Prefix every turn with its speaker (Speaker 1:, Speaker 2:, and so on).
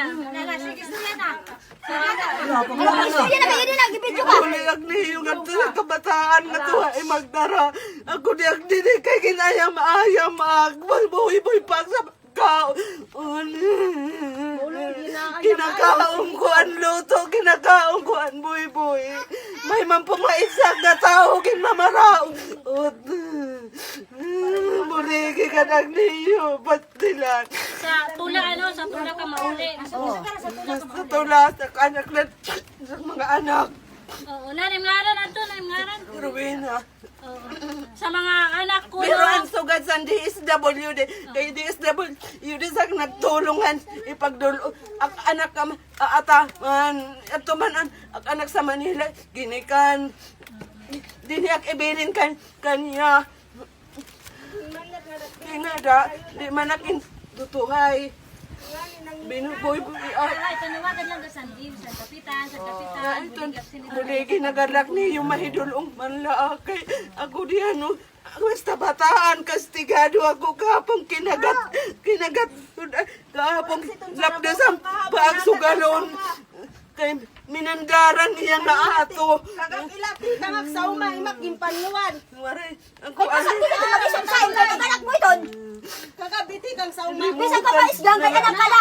Speaker 1: na. Nala, sige, sige na.
Speaker 2: Sige na kayo din, nag-video ka.
Speaker 3: Ako ni Agni yung ganito na kabataan na to ay magdara. Ako ni Agni di kay ginayam-ayam ag. Buhay-buhay pa sa kao. Kinakaong ko ang luto, kinakaong ko ang buhay-buhay. May maisag na tao kinamaraong. Ut. Buligi ka ng niyo, ba't nila?
Speaker 1: Sa tula, ano, sa tula ka mauli.
Speaker 3: Sa tula, sa anak na, sa mga anak.
Speaker 1: Oo, na, ngaran, ato, na, ngaran.
Speaker 3: Rowena.
Speaker 1: Oo. Sa mga anak ko,
Speaker 3: Pero ang sugad sa DSWD, kay DSWD sa nagtulungan ipagdulo ang anak ka ata man ato man ang ang anak sa Manila ginikan diniak ibilin kan kanya Tinada, di manakin. Tutuhay. Binuboy boy ay
Speaker 1: Ay, tanawagan lang sa Sandim, sa Kapitan, sa Kapitan.
Speaker 3: ito muligi nagalak ni yung mahidulong manlaakay ako di ano basta bataan kastigado ako kapong kinagat kinagat kapong lapda sa pagsugalon kay minandaran niya na ato.
Speaker 4: Kagakilati tangak sa umay makimpanluan.
Speaker 3: Waray, ang
Speaker 2: Kung
Speaker 3: kuan.
Speaker 2: Bisa ka pa isgang kaya ng kala.